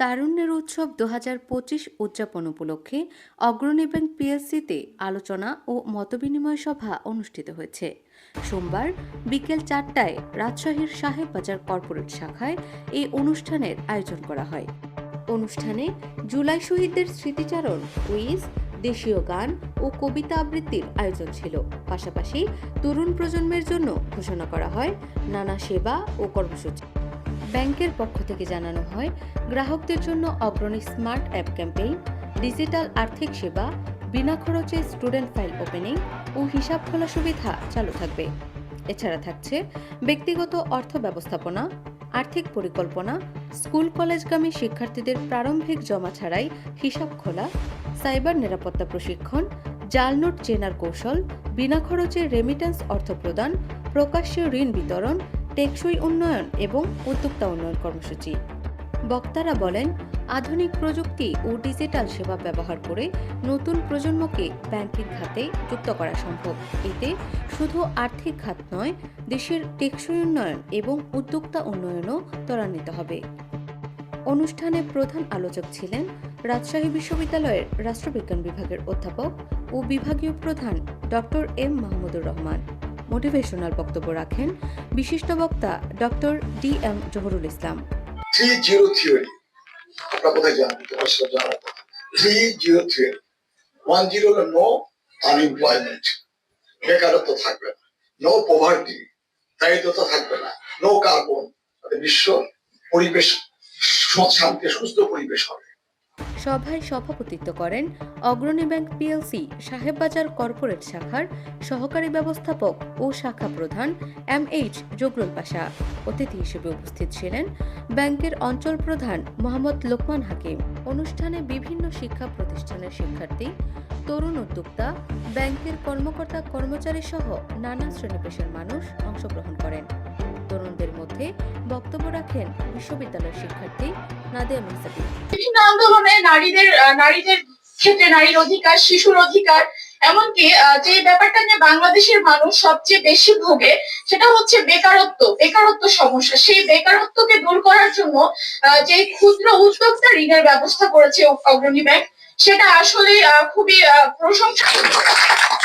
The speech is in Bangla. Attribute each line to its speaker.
Speaker 1: তারুণ্যের উৎসব দু হাজার পঁচিশ উদযাপন উপলক্ষে অগ্রণী ব্যাংক পিএলসিতে আলোচনা ও মতবিনিময় সভা অনুষ্ঠিত হয়েছে সোমবার বিকেল চারটায় রাজশাহীর সাহেব বাজার কর্পোরেট শাখায় এই অনুষ্ঠানের আয়োজন করা হয় অনুষ্ঠানে জুলাই শহীদদের স্মৃতিচারণ কুইজ দেশীয় গান ও কবিতা আবৃত্তির আয়োজন ছিল পাশাপাশি তরুণ প্রজন্মের জন্য ঘোষণা করা হয় নানা সেবা ও কর্মসূচি ব্যাংকের পক্ষ থেকে জানানো হয় গ্রাহকদের জন্য Agrani smart app campaign digital আর্থিক সেবা বিনা খরচে স্টুডেন্ট ফাইল ওপেনিং ও হিসাব খোলা সুবিধা চালু থাকবে এছাড়া থাকছে ব্যক্তিগত অর্থ ব্যবস্থাপনা আর্থিক পরিকল্পনা স্কুল কলেজগামী শিক্ষার্থীদের প্রারম্ভিক জমা ছাড়াই হিসাব খোলা সাইবার নিরাপত্তা প্রশিক্ষণ জাল নোট চেনার কৌশল বিনা খরচে রেমিটেন্স অর্থ প্রদান প্রকাশ্যে ঋণ বিতরণ টেকসই উন্নয়ন এবং উদ্যোক্তা উন্নয়ন কর্মসূচি বক্তারা বলেন আধুনিক প্রযুক্তি ও ডিজিটাল সেবা ব্যবহার করে নতুন প্রজন্মকে ব্যাংকিং খাতে যুক্ত করা সম্ভব এতে শুধু আর্থিক খাত নয় দেশের টেকসই উন্নয়ন এবং উদ্যোক্তা উন্নয়নও ত্বরান্বিত হবে অনুষ্ঠানে প্রধান আলোচক ছিলেন রাজশাহী বিশ্ববিদ্যালয়ের রাষ্ট্রবিজ্ঞান বিভাগের অধ্যাপক ও বিভাগীয় প্রধান doctor M Mahmudur Rahman motivational বক্তব্য রাখেন বিশিষ্ট বক্তা doctor D M Zahurul Islam three zero theory আপনার কোথায় জানেন three zero theory one zero হলো নো আনএমপ্লয়মেন্ট বেকারত্ব থাকবে নো পোভার্টি দারিদ্রতা থাকবে না নো কার্বন বিশ্ব পরিবেশ সৎ শান্তি সুস্থ পরিবেশ হবে সভায় সভাপতিত্ব করেন Agrani bank PLC Sahebbazar corporate শাখার সহকারী ব্যবস্থাপক ও শাখা প্রধান এম এইচ জগরুল পাশা অতিথি হিসেবে উপস্থিত ছিলেন ব্যাংকের অঞ্চল প্রধান মোহাম্মদ লোকমান হাকিম অনুষ্ঠানে বিভিন্ন শিক্ষা প্রতিষ্ঠানের শিক্ষার্থী তরুণ উদ্যোক্তা ব্যাংকের কর্মকর্তা কর্মচারী সহ নানা শ্রেণীপেশার মানুষ অংশগ্রহণ করেন তরুণদের মধ্যে বক্তব্য রাখেন বিশ্ববিদ্যালয়ের শিক্ষার্থী নাদিয়া মুসাফি বিভিন্ন আন্দোলনে নারীদের নারীদের ক্ষেত্রে নারীর অধিকার শিশুর অধিকার এমনকি যে ব্যাপারটা নিয়ে বাংলাদেশের মানুষ সবচেয়ে বেশি ভোগে সেটা হচ্ছে বেকারত্ব বেকারত্ব সমস্যা সেই বেকারত্বকে দূর করার জন্য যে ক্ষুদ্র উদ্যোক্তা ঋণের ব্যবস্থা করেছে অগ্রণী ব্যাংক সেটা আসলে খুবই প্রশংসা